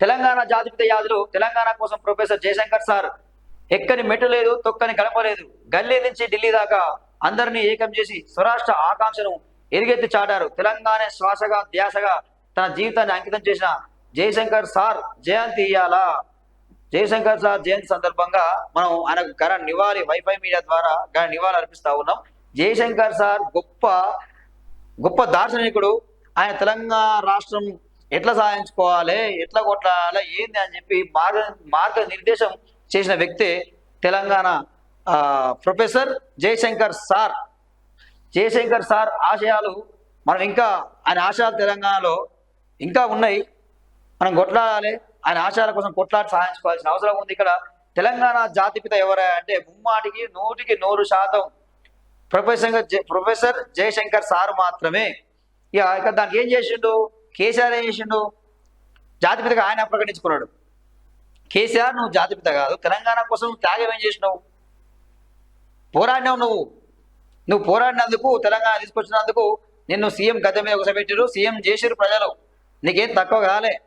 తెలంగాణ జాతిపిత యాదులు తెలంగాణ కోసం professor Jayashankar sir ఎక్కని మెట్టు లేదు తొక్కని గడపలేదు గల్లీ నుంచి ఢిల్లీ దాకా అందరినీ ఏకం చేసి స్వరాష్ట్ర ఆకాంక్షను ఎరిగెత్తి చాటారు. తెలంగాణ శ్వాసగా ధ్యాసగా తన జీవితాన్ని అంకితం చేసిన జయశంకర్ సార్ జయంతి ఇయ్యాల? జయశంకర్ సార్ జయంతి సందర్భంగా మనం ఆయనకు ఘన నివాళి వైఫై మీడియా ద్వారా ఘన నివాళి అర్పిస్తా ఉన్నాం. జయశంకర్ సార్ గొప్ప గొప్ప దార్శనికుడు. ఆయన తెలంగాణ రాష్ట్రం ఎట్లా సాధించుకోవాలి ఎట్లా కొట్లాడాలి ఏంది అని చెప్పి మార్గ మార్గ నిర్దేశం చేసిన వ్యక్తే Telangana professor Jayashankar sir. Jayashankar sir ఆశయాలు మనం ఇంకా ఆయన ఆశయాలు తెలంగాణలో ఇంకా ఉన్నాయి. మనం కొట్లాడాలి ఆయన ఆశయాల కోసం కొట్లాడి సాధించుకోవాల్సిన అవసరం ఉంది. ఇక్కడ తెలంగాణ జాతిపిత ఎవరా అంటే ముమ్మాటికి నూటికి నూరు శాతం ప్రొఫెసర్ ప్రొఫెసర్ జయశంకర్ సార్ మాత్రమే. ఇక ఇక దానికి ఏం చేసిండు? కేసీఆర్ ఏం చేసిండు జాతిపితగా ఆయన ప్రకటించుకున్నాడు. కేసీఆర్ నువ్వు జాతిపిత కాదు. తెలంగాణ కోసం నువ్వు త్యాగం ఏం చేసినావు? పోరాడినావు నువ్వు. నువ్వు పోరాడినందుకు తెలంగాణ తీసుకొచ్చినందుకు నిన్ను సీఎం గద్దె మీద కూర్చోబెట్టారు సీఎం చేసిరు ప్రజలు. నీకేం తక్కువ కాలే.